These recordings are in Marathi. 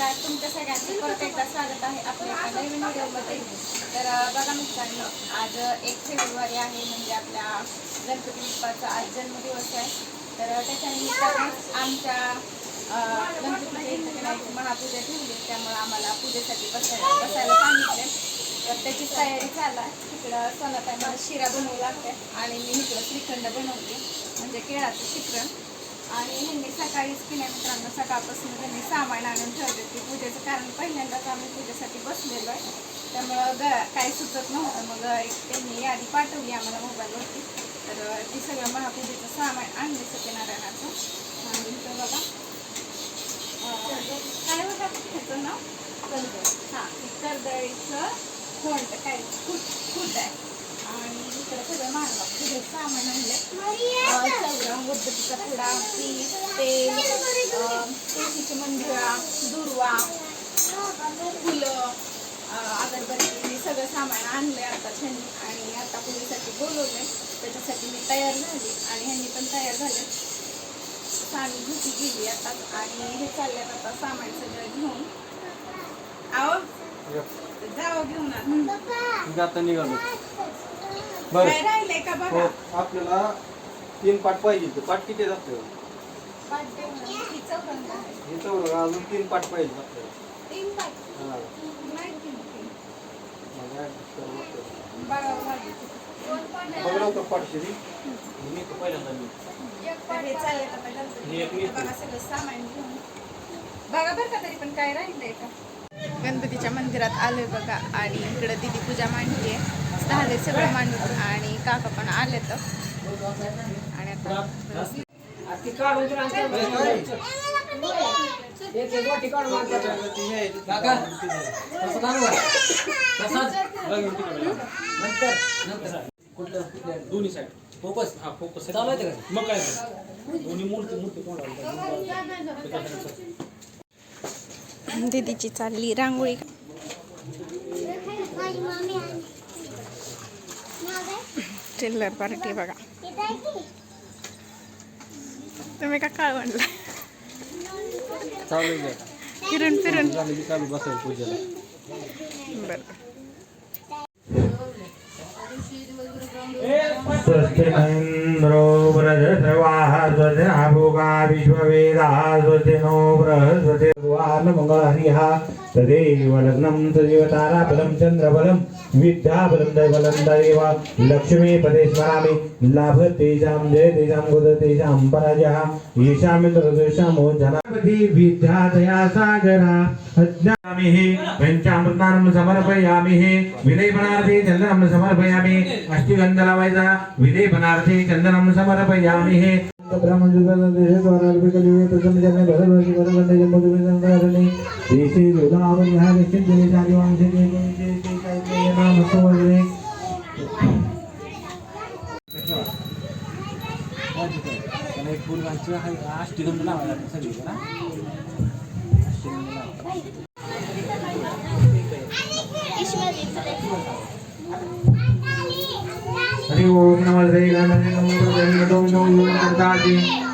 नमस्कार तुमच्या सगळ्यांचं परत एकदा स्वागत आहे आपल्या एका नवीन व्हिडिओमध्ये. तर बघा मित्रांनो आज एक फेब्रुवारी आहे म्हणजे आपल्या गणपती बाप्पाचा आज जन्मदिवस आहे. तर त्याच्यानिमित्तानेच आमच्या अं, गणपतीच्या महापूजा ठेवली त्यामुळे आम्हाला पूजेसाठी बसायला बसायला सांगितले. तर त्याची तयारी झाला तिकडं सोनाताई मला शिरा बनवू लागते आणि मी इकडं श्रीखंड बनवते म्हणजे केळाचं शिकरण आणि ह्यांनी सकाळीच की नाही मित्रांनो सकाळपासून त्यांनी सामान आणून ठेवले की पूजेचं कारण पहिल्यांदाच आम्ही पूजेसाठी बसलेलो आहे. त्यामुळं ग काही सुचत नव्हतं. मग एक त्यांनी यादी पाठवली आम्हाला मोबाईलवरती. तर ती सगळं महापूजेचं सामान आणले सत्यनारायणाचं आणि तर बघा. काय बघा ह्याचं नाव? हां कर्दळीचं खोंड. काय? खूप फूट आहे. आणि सगळं मानवा पुढे सामान आणले चौरा उद्धतीचा पुडा पीठ तेल अं, तुळशीची मंजुळा दुर्वा फुलं अं, अगरबत्ती सगळं सामान आणलंय आता ह्यांनी आणि आता पूजेसाठी बोलवलंय त्याच्यासाठी मी तयार झाली आणि ह्यांनी पण तयार झाले सामी धुती गेली आता आणि हे चालल्यात आता सामान सगळं घेऊन आहो जावं घेऊन आता. आता निघालो काय बरं राहिलंय का हो बघा आपल्याला तीन पाट पाहिजे पाट किती पाच? हे अजून तीन पाट पाहिजे आपल्याला. तीन पाच हा. नाही तीन तीन मग adjust करावं लागतं. बघावं लागेल बघ लवकर पाट शिरी. मी तर पहिल्यांदा मी. तर हे चाललंय आता हे एक गणपती मिनिट. बघा सगळं सामान घेऊन. बघा बरं का तरी पण काय राहिलंय का? गणपतीच्या मंदिरात आलोय बघा आणि इकडं दिदी पूजा मांडली आहे झाले सगळं मांडून आणि काका पण आले तर आणि आता? दोन्ही साईड फोकस हा फोकस चालू आहे का? मग काय. दोन्ही मूर्ती मूर्ती कोण दिदीची चालली रांगोळी चिल्लर पार्टी बघा. तुम्ही का काय म्हणलं? फिरून फिरून. झालं की चालू बसायला पूजेला. बरं. स्वस्ति न इन्द्रो व्रजश्रवाः स्वस्ति नाभोगा विश्ववेदाः स्वस्ति नो बृहस्पतिर्वानमङ्गलहरिः तदेव लग्नं तदेव ताराबलं चन्द्रबलं विद्याबलं दैवलं तदेव लक्ष्मीपदे स्मरामि लाभतेजां जयतेजां गुदतेजां पराजयः। येषामिन्द्रदोषामो जनापति विद्यादया सागरा। अज्ञामिः पञ्चामृतानं समर्पयामिः। विलेपनार्थे चन्दनं समर्पयामि। अष्टिगन्ध लावायचा विलेपनार्थे चन्दनं समर्पयामिः। देशे जोदावन्यः निश्चिते चारिवांशे नामसोवरे त्याला एक फुलगांची आहे लावायला लागते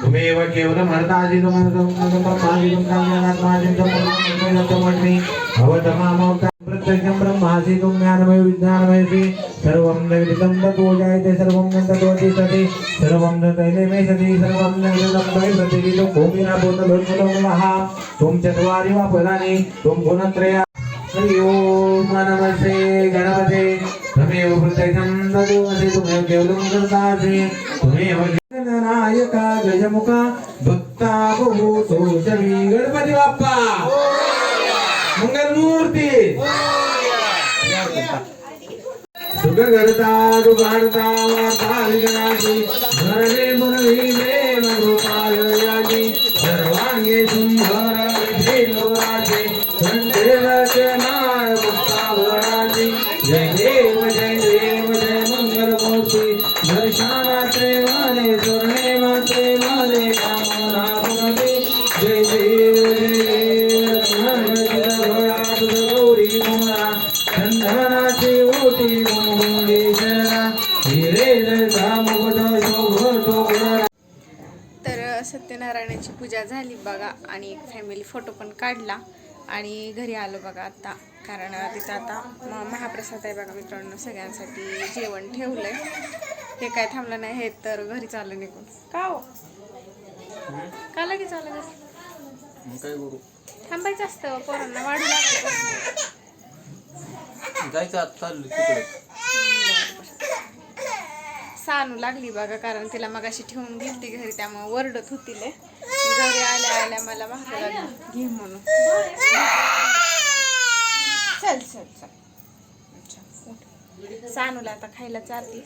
तुमेव प्रत्यक्षं ज्ञानमय विज्ञानमयसि सर्वं नविदितं ततो जायते सर्वं नन्दतो तिष्ठति सर्वं न तैलेमे सति सर्वं न विदं तै प्रतिदिनं भूमिना भूतलोकमः तुम चत्वारि वा पदानि तुम गुणत्रया हरि ओम नमस्ते गणपते तमेव प्रत्यक्षं नायका गजमुखा भक्ता बहुतो शमी गणपती बाप्पा मंगलमूर्ती सुख करता दुखाडता वार्ता विघ्नाची धरणे सत्यनारायणाची पूजा झाली बघा आणि एक फॅमिली फोटो पण काढला. आणि घरी आलो बघा आता कारण तिथं आता म- महाप्रसाद आहे बघा मित्रांनो सगळ्यांसाठी जेवण ठेवलंय. हे काय थांबलं नाही हे तर घरी चाललं निघून. का हो? का लगेच आलं घरी? करू? थांबायचं असतं पोरांना वाढू लागायचं जायचं आता सानू लागली बघा कारण तिला मगाशी ठेवून गेली घरी त्यामुळे वरडत होती घरी आल्या आल्या मला मागं घे म्हणून. चल चल चल. सानूला आता खायला चालते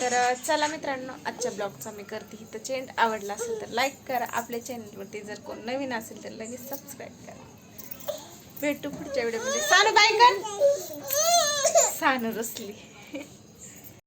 तर चला मित्रांनो आजच्या ब्लॉगचा मी करते इथं चेंज आवडला असेल तर लाईक करा. आपल्या चॅनलवरती जर कोण नवीन असेल तर लगेच सबस्क्राईब करा. भेटू पुढच्या व्हिडिओमध्ये सानू बाय कर. सानू रसली.